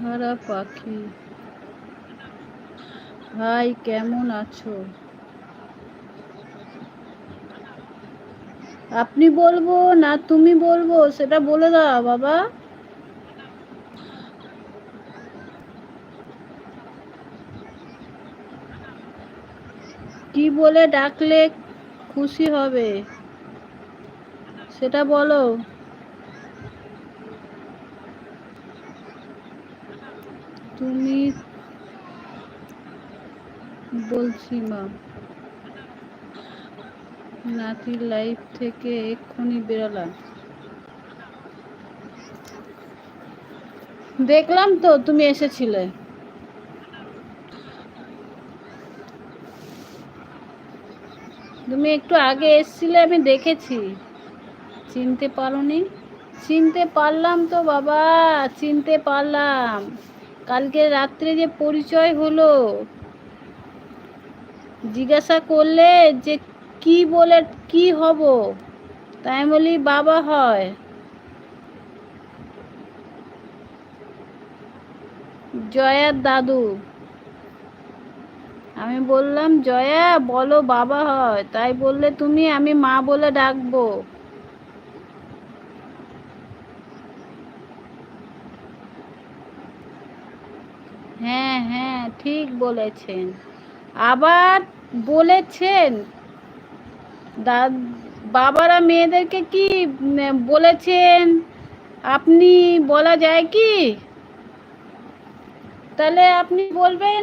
মিরহারা পাখি। হাই কেমন আছো? আপনি বলব না তুমি বলব, সেটা বলে দাও বাবা। কি বলে ডাকলে খুশি হবে? সেটা বলো। তুমি বলছি মা, নাতির লাইফ থেকে এক্ষুনি বেরোলাম দেখলাম তো তুমি এসেছিলে। তুমি একটু আগে এসছিলে, আমি দেখেছি। চিনতে পারোনি? চিনতে পারলাম তো বাবা, চিনতে পারলাম। কালকে রাত্রে যে পরিচয় হলো, জিজ্ঞাসা করলে যে কি বলে, কি হব? তাই বলি, বাবা হয়। জয়ার দাদু। আমি বললাম, জয়া, বলো বাবা হয়। তাই বললে, তুমি, আমি মা বলে ডাকবো। হ্যাঁ হ্যাঁ ঠিক বলেছেন। আবার বলেছেন বাবারা মেয়েদেরকে কি বলেছেন? আপনি বলা যায় কি? তাহলে আপনি বলবেন।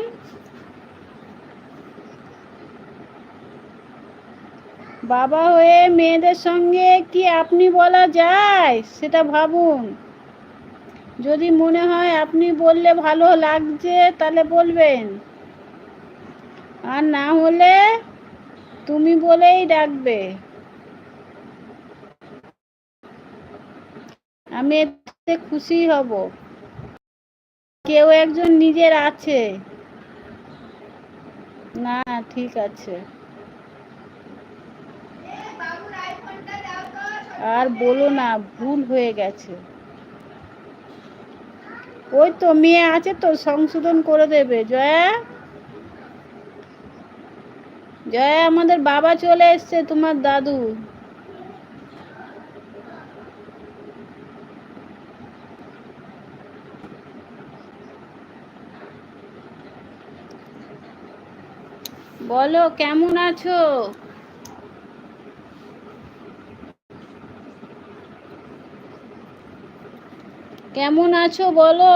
বাবা হয়ে মেয়েদের সঙ্গে কি আপনি বলা যায়? সেটা ভাবুন। যদি মনে হয় আপনি বললে ভালো লাগছে, তাহলে বলবেন। আর না হলে তুমি বলেই ডাকবে। আমি এতে খুশি হব। কেউ একজন নিজের আছে। না, ঠিক আছে। আর বলো না, ভুল হয়ে গেছে। ওই তো মেয়ে আছে তো, সংশোধন করে দেবে। জয়া? জয়া, আমাদের বাবা চলে এসছে, তোমার দাদু। বলো, কেমন আছো? কেমন আছো বলো?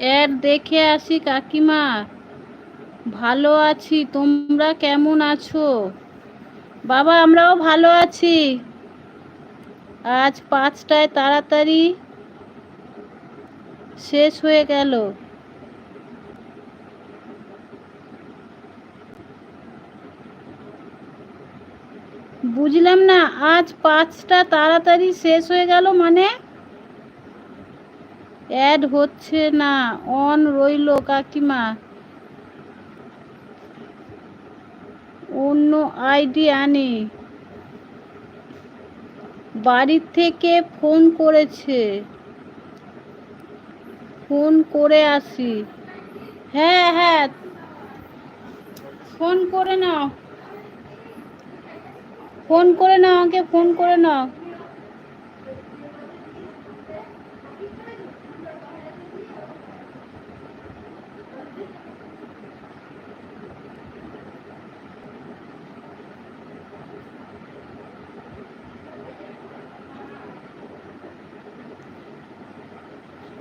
এর দেখে আসি কাকিমা। ভালো আছি, তোমরা কেমন আছো? বাবা, আমরাও ভালো আছি। আজ পাঁচটায় তাড়াতাড়ি শেষ হয়ে গেল। বুঝলাম না, আজ পাঁচটা তাড়াতাড়ি শেষ হয়ে গেল মানে? অ্যাড হচ্ছে না, অন রইল কাকিমা। অন্য আইডি আনি। বাড়ির থেকে ফোন করেছে। ফোন করে আসি। হ্যাঁ হ্যাঁ। ফোন করে নাও। ফোন করে নাও, আমাকে ফোন করে নাও।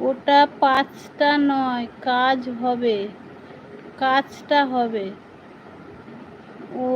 ওটা পাঁচটা নয় কাজ হবে কাজটা হবে। ও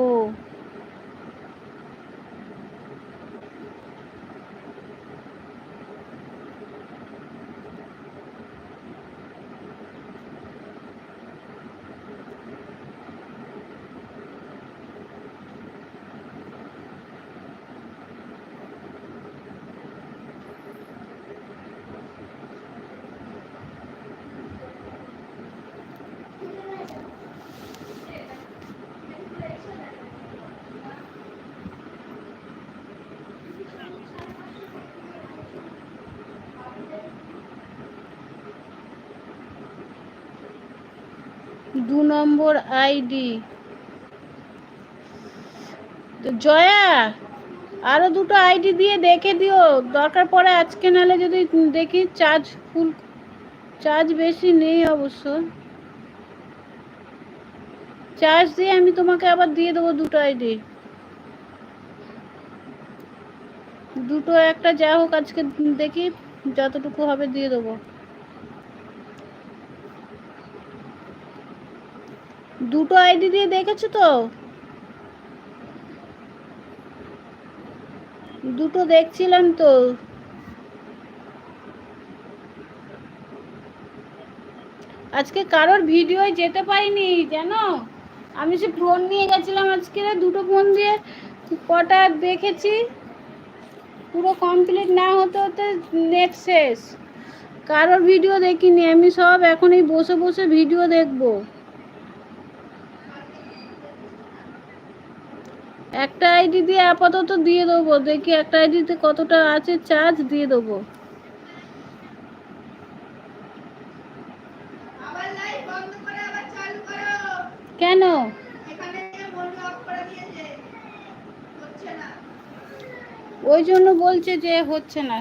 দু নম্বর আইডি। জয়া, আরও দুটো আইডি দিয়ে দেখে দিও। দরকার পড়ে আজকে নালে যদি দেখি চার্জ ফুল, চার্জ বেশি নেই অবশ্য। চার্জ দিয়ে আমি তোমাকে আবার দিয়ে দেবো দুটো আইডি। দুটো একটা যা হোক আজকে দেখি, যতটুকু হবে দিয়ে দেবো। দুটো আইডি দিয়ে দেখেছ তো? দুটো দেখছিলাম তো। আজকে কারোর ভিডিও যেতে পারিনি, জানো? আমি সে ফোন নিয়ে গেছিলাম আজকে, দুটো ফোন দিয়ে কটা দেখেছি। পুরো কমপ্লিট না হতে হতে নেট শেষ। কারোর ভিডিও দেখিনি, আমি সব এখন এই বসে বসে ভিডিও দেখব। একটা আইডি দিয়ে আপাতত দিয়ে দেবো। দেখি একটা আইডিতে কতটা আছে চার্জ দিয়ে দেবো। কেন? ওই জন্য বলছে যে হচ্ছে না।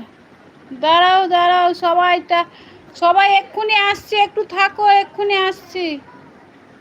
দাঁড়াও দাঁড়াও সবাইটা সবাই এক্ষুনি আসছে একটু থাকো এক্ষুনি আসছি।